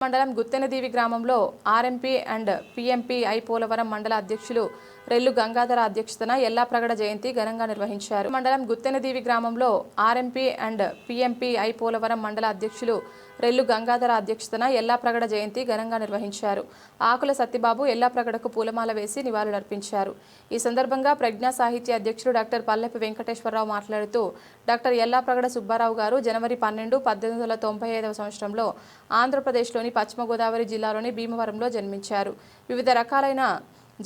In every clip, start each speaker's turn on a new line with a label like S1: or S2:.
S1: మండలం గుత్తెనదీవి గ్రామంలో RMP and PMP I Polavaram మండల అధ్యక్షులు రెల్లు గంగాధర అధ్యక్షతన ఎల్లాప్రగడ జయంతి ఘనంగా నిర్వహించారు. మండలం గుత్తెనదీవి గ్రామంలో RMP and PMP I Polavaram మండల అధ్యక్షులు రెల్లు గంగాధర అధ్యక్షతన ఎల్లాప్రగడ జయంతి ఘనంగా నిర్వహించారు. ఆకుల సత్యబాబు ఎల్లాప్రగడకు పూలమాల వేసి నివాళులర్పించారు. ఈ సందర్భంగా ప్రజ్ఞా సాహిత్య అధ్యక్షుడు డాక్టర్ పల్లెపి వెంకటేశ్వరరావు మాట్లాడుతూ డాక్టర్ ఎల్లాప్రగడ సుబ్బారావు గారు జనవరి పన్నెండు పద్దెనిమిది వందల తొంభై ఐదవ సంవత్సరంలో ఆంధ్రప్రదేశ్లోని పశ్చిమ గోదావరి జిల్లాలోని భీమవరంలో జన్మించారు. వివిధ రకాలైన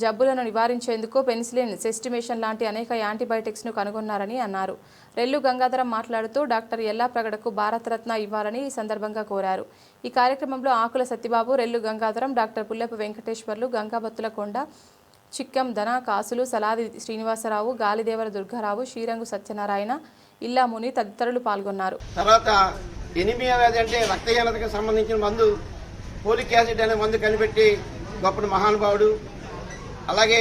S1: జబ్బులను నివారించేందుకు పెన్సిలిన్ సెస్టిమేషన్ లాంటి అనేక యాంటీబయాటిక్స్ను కనుగొన్నారని అన్నారు. రెల్లు గంగాధరం మాట్లాడుతూ డాక్టర్ ఎల్లాప్రగడకు భారతరత్న ఇవ్వాలని ఈ సందర్భంగా కోరారు. ఈ కార్యక్రమంలో ఆకుల సత్యబాబు రెల్లు గంగాధరం డాక్టర్ పుల్లెపు వెంకటేశ్వర్లు గంగాబత్తుల కొండ చిక్కం ధన కాసులు సలాది శ్రీనివాసరావు గాలిదేవర దుర్గారావు శ్రీరంగు సత్యనారాయణ ఇల్లాముని తదితరులు పాల్గొన్నారు.
S2: తర్వాత ఎనిమియా వ్యాధి అంటే రక్తహీనతకు సంబంధించిన మందు పోలిక్ యాసిడ్ అనే మందు కనిపెట్టి గొప్ప మహానుభావుడు అలాగే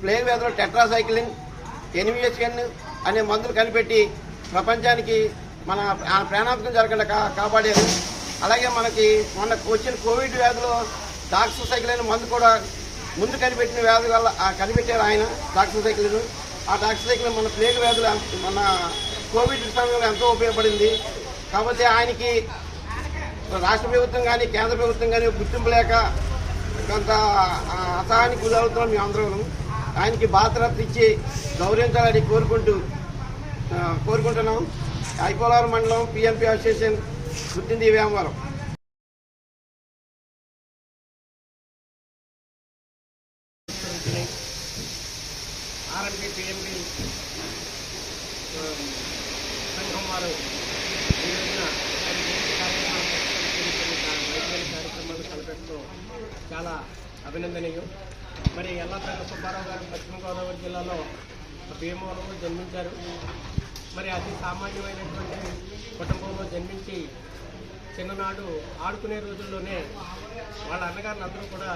S2: ప్లేన్ వ్యాధులు వ్యాధిలో టెట్రాసైక్లిన్ ఎనిమియస్ఎన్ అనే మందులు కనిపెట్టి ప్రపంచానికి మన ప్రాణాంతకం జరగకుండా కా కాపాడారు. అలాగే మనకి మొన్న వచ్చిన కోవిడ్ వ్యాధిలో డాక్సోసైక్లిన్ అనే మందు కూడా ముందు కనిపెట్టిన వ్యాధి వల్ల కనిపెట్టారు ఆయన డాక్సోసైక్లిన్. ఆ డాక్సోసైక్లిన్ మన ప్లేగ్ వ్యాధులు మన కోవిడ్ సమయంలో ఎంతో ఉపయోగపడింది. కాబట్టి ఆయనకి రాష్ట్ర ప్రభుత్వం కానీ కేంద్ర ప్రభుత్వం కానీ గుర్తింపు లేక కొంత అసహానికి గురవుతున్నాం మేము అందరం. ఆయనకి బాధ్యత ఇచ్చి గౌరవించాలని కోరుకుంటూ కోరుకుంటున్నాం. ఐపోలవరం మండలం పిఎంపీ అసోసియేషన్ గుర్తింది వ్యామవరం ఆర్ఎంపీ పిఎంపీ సంఘం వారు ఈ రోజున ఆయన జయంతి కార్యక్రమాలు వైద్యుల కార్యక్రమాలు కలపెట్టడం చాలా అభినందనీయం. మరి ఎల్లపేట సుబ్బారావు గారు పశ్చిమ గోదావరి జిల్లాలో భీమవరంలో జన్మించారు. మరి అతి సామాన్యమైనటువంటి కుటుంబంలో జన్మించి చిన్ననాడు ఆడుకునే రోజుల్లోనే వాళ్ళ అన్నగారిని అందరూ కూడా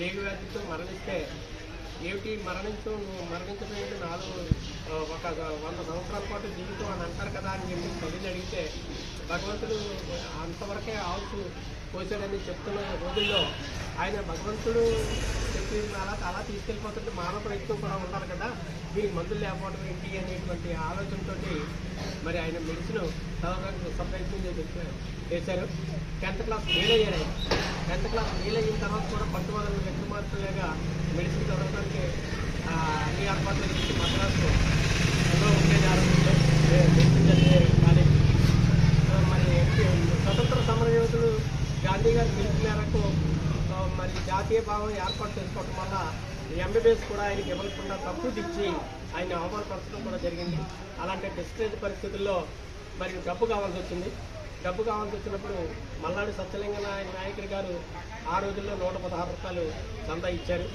S2: లేగు వ్యాధితో మరణిస్తే ఏమిటి మరణించు నువ్వు నాలుగు ఒక వంద సంవత్సరాల పాటు జీవితం అని అంటారు కదా అని చెప్పి తల్లిని అడిగితే భగవంతుడు అంతవరకే ఆవుకు పోసాడని చెప్తున్న రోజుల్లో ఆయన భగవంతుడు చెప్పిన అలా అలా తీసుకెళ్ళిపోతుంటే మానవ ప్రయత్నం కూడా ఉండాలి కదా. దీనికి మందులు లేకపోవడం ఏంటి అనేటువంటి ఆలోచనతోటి మరి ఆయన మెడిసిన్ చదవడానికి సంప్రయత్నం చేసి చేశారు. టెన్త్ క్లాస్ ఫెయిల్ అయ్యారు ఆయన. టెన్త్ క్లాస్ ఫెయిల్ అయిన తర్వాత కూడా పట్టుబడులు వ్యక్తి మార్పులేగా మెడిసిన్ చదవడానికి అన్ని ఏర్పాట్లు చేసి మద్రాసులో మరి జాతీయ భావం ఏర్పాటు చేసుకోవడం వల్ల ఎంబీబీఎస్ కూడా ఆయనకి ఇవ్వకుండా తప్పు ఇచ్చి ఆయన అవమానపరచడం కూడా జరిగింది. అలాంటి డిస్ట్రేజ్ పరిస్థితుల్లో మరి డబ్బు కావాల్సి వచ్చింది. డబ్బు కావాల్సి వచ్చినప్పుడు మల్లాడి సత్యలింగ నాయకుడి గారు ఆ రోజుల్లో నూట రూపాయలు చందా ఇచ్చారు.